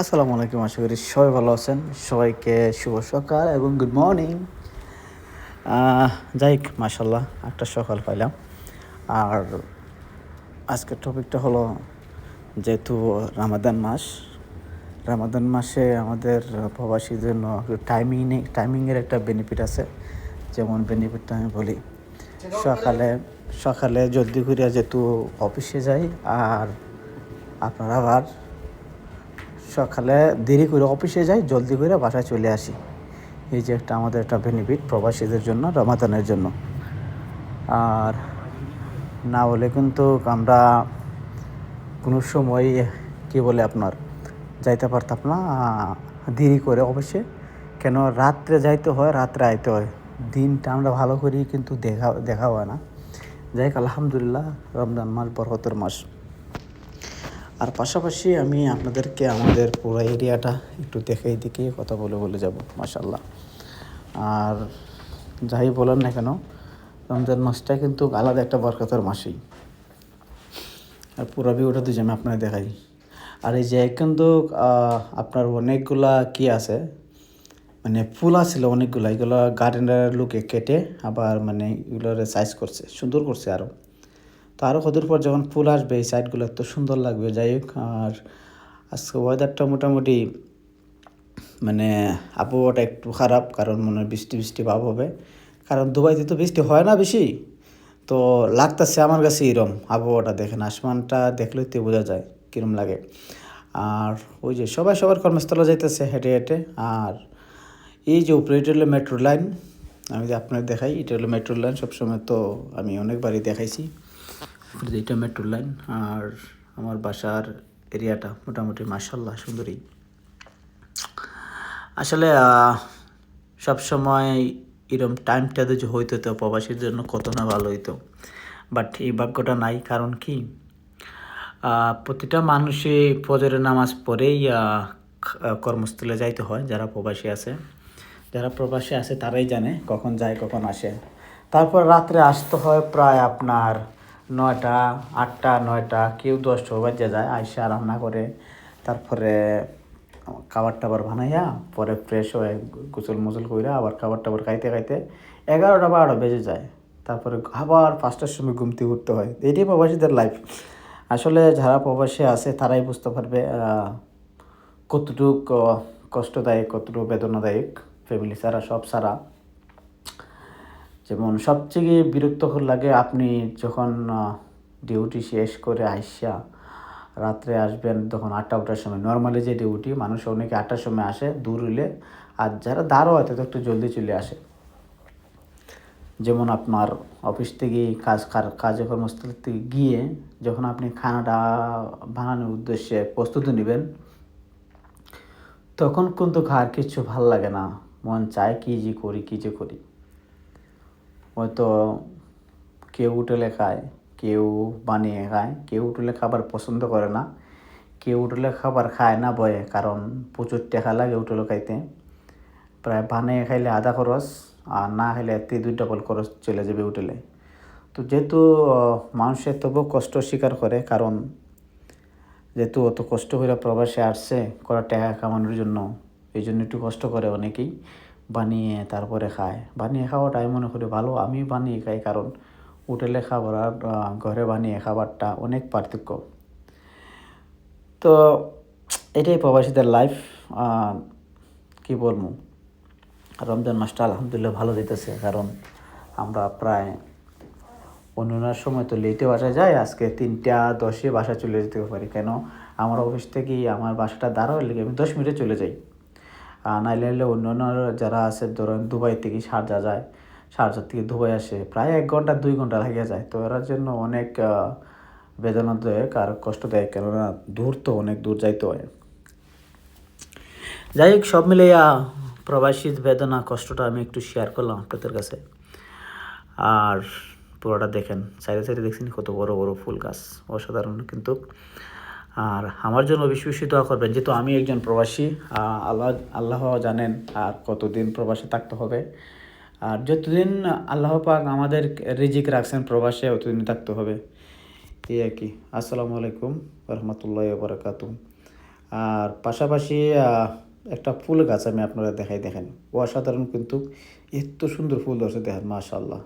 আসসালামু আলাইকুম, আশা করি সবাই ভালো আছেন। সবাইকে শুভ সকাল এবং গুড মর্নিং যাই মাসাল্লাহ একটা সকাল পাইলাম। আর আজকের টপিকটা হলো যেহেতু রামাদান মাস রামাদান মাসে আমাদের প্রবাসীর জন্য টাইমিং নেই টাইমিংয়ের একটা বেনিফিট আছে। যেমন বেনিফিটটা আমি বলি, সকালে সকালে জলদি করে যেহেতু অফিসে যাই, আর আপনার আবার সকালে দেরি করে অফিসে যাই, জলদি করে বাসায় চলে আসি। এই যে একটা আমাদের একটা বেনিফিট প্রবাসীদের জন্য, রমাদানের জন্য। আর না হলে কিন্তু আমরা কোনো সময়, কি বলে আপনার, যাইতে পারতাম না, দেরি করে অবশ্যই কেন, রাত্রে যাইতে হয়, রাত্রে আইতে হয়। দিনটা আমরা ভালো করি কিন্তু দেখা দেখা হয় না। যাই আলহামদুলিল্লাহ, রমজান মাস বরকতের মাস। আর পাশাপাশি আমি আপনাদেরকে আমাদের পুরো এরিয়াটা একটু দেখে দিকে কথা বলে বলে যাব মাসাল্লাহ আর যাই বলেন না কেন, রমজান মাসটা কিন্তু আলাদা একটা বরকতের মাসেই। আর পুরো ভিউটা দুজন আমি আপনাকে দেখাই। আর এই যে কিন্তু আপনার অনেকগুলা কি আছে? মানে ফুল আছিল অনেকগুলা, এগুলো গার্ডেনের লোকে কেটে আবার মানে এগুলোর সাইজ করছে, সুন্দর করছে আরও তো আরও কদূর পর যখন ফুল আসবে এই সাইডগুলো তো সুন্দর লাগবে। যাই হোক, আর আজকে ওয়েদারটা মোটামুটি মানে আবহাওয়াটা একটু খারাপ, কারণ মনে হয় বৃষ্টি বৃষ্টি ভাব হবে। কারণ দুবাইতে তো বৃষ্টি হয় না বেশি। তো লাগতেছে আমার কাছে এরম আবহাওয়াটা দেখেন, আসমানটা দেখলেই তো বোঝা যায় কীরম লাগে। আর ওই যে সবাই সবার কর্মস্থলে যাইতেছে হেঁটে হেঁটে। আর এই যে উপরে, এটা হলো মেট্রো লাইন আমি যে আপনার দেখাই, এটা হলো মেট্রো লাইন সবসময় তো আমি অনেকবারই দেখাইছি। এটা মেট্রো লাইন আর আমার বাসার এরিয়াটা মোটামুটি মার্শাল্লাহ সুন্দরী আসলে সব সময় এরম টাইমটা যদি হইতো তো প্রবাসীর জন্য কত না ভালো হইতো। বাট এই ভাগ্যটা নাই, কারণ কি? প্রতিটা মানুষই ফজরের নামাজ পড়েই কর্মস্থলে যাইতে হয়, যারা প্রবাসী আছে। যারা প্রবাসী আছে তারাই জানে কখন যায়, কখন আসে। তারপর রাত্রে আসতে হয় প্রায় আপনার নয়টা, আটটা, নয়টা, কেউ দশটা বাজে যায়, আইসা রান্না করে, তারপরে খাবার টাবার বানাইয়া পরে ফ্রেশ হয়ে গোসল মোসল করে আবার খাবার টাবার খাইতে খাইতে এগারোটা, বারোটা বেজে যায়। তারপরে আবার পাঁচটার সময় ঘুমতে উঠতে হয়। এটাই প্রবাসীদের লাইফ আসলে যারা প্রবাসী আছে, তারাই বুঝতে পারবে কতটুক কষ্টদায়ক, কতটুকু বেদনাদায়ক ফ্যামিলি ছাড়া, সব ছাড়া। যেমন সবচেয়ে বিরক্তকর লাগে আপনি যখন ডিউটি শেষ করে আইসা রাত্রে আসবেন, তখন আটটা ওটার সময়। নর্মালি যে ডিউটি মানুষ অনেকে আটটার সময় আসে, দূর হইলে। আর যারা দাঁড়ো হয় তো একটু জলদি চলে আসে। যেমন আপনার অফিস থেকে কাজ, কার- কার্যকর্মস্থল থেকে গিয়ে যখন আপনি খানাটা বানানোর উদ্দেশ্যে প্রস্তুতি নেবেন, তখন কিন্তু খাওয়ার কিছু ভালো লাগে না। মন চায় কী যে করি, কী যে করি। হয়তো কেউ হোটেলে খায়, কেউ বানিয়ে খায়, কেউ হোটেলে খাবার পছন্দ করে না, কেউ হোটেলে খাবার খায় না বয়ে, কারণ প্রচুর টাকা লাগে হোটেলে খাইতে। প্রায় বানিয়ে খাইলে আধা খরচ আর না খাইলে এতে দুই ডবল খরচ চলে যাবে হোটেলে। তো যেহেতু মানুষের তবু কষ্ট স্বীকার করে, কারণ যেহেতু অত কষ্ট করে প্রবাসে আসছে, করা টাকা কামানোর জন্য, এই জন্য একটু কষ্ট করে অনেকেই। বানিয়ে তারপরে খায়। বানিয়ে খাওয়াটা আমি মনে করি ভালো। আমি বানিয়ে খাই কারণ হোটেলে খাবার আর ঘরে বানিয়ে খাবারটা অনেক পার্থক্য। তো এটাই প্রবাসীদের লাইফ কি বলব? রমজান মাসটা আলহামদুলিল্লাহ ভালো দিতেছে কারণ আমরা প্রায় অন্যান্য সময় তো লেটে বাসা যায় আজকে তিনটা দশে বাসা চলে যেতে পারি। কেন? আমার অফিস থেকেই আমার বাসাটা দাঁড়াও লেগে আমি দশ মিনিটে চলে যাই। নাইলে হলে অন্য যারা আছে, ধরেন দুবাই থেকে শারজা যায়, শারজা থেকে দুবাই আসে, প্রায় এক ঘণ্টা, দুই ঘণ্টা লাগে যায়। তো এরার জন্য অনেক বেদনাদায়ক আর কষ্টদায়ক, কেননা দূর তো অনেক দূর যাইতে হয়। যাই হোক, সব মিলিয়া প্রবাসীর বেদনা, কষ্টটা আমি একটু শেয়ার করলাম আপনাদের কাছে। আর পুরোটা দেখেন সাইডে সাইডে দেখছেন কত বড় বড় ফুল গাছ, অসাধারণ কিন্তু। আর আমার জন্য বেশি দোয়া করবেন, যেহেতু আমি একজন প্রবাসী আল্লাহ আল্লাহ জানেন আর কতদিন প্রবাসে থাকতে হবে। আর যতদিন আল্লাহ পাক আমাদের রিজিক রাখছেন প্রবাসে অতদিন থাকতে হবে। এই আর কি। আসসালামু আলাইকুম রহমতুল্লাহ বরকাতু আর পাশাপাশি একটা ফুল গাছ আমি আপনারা দেখাই দেখেন। অসাধারণ কিন্তু, এত সুন্দর ফুল ধরছে দেখেন মাশাল্লাহ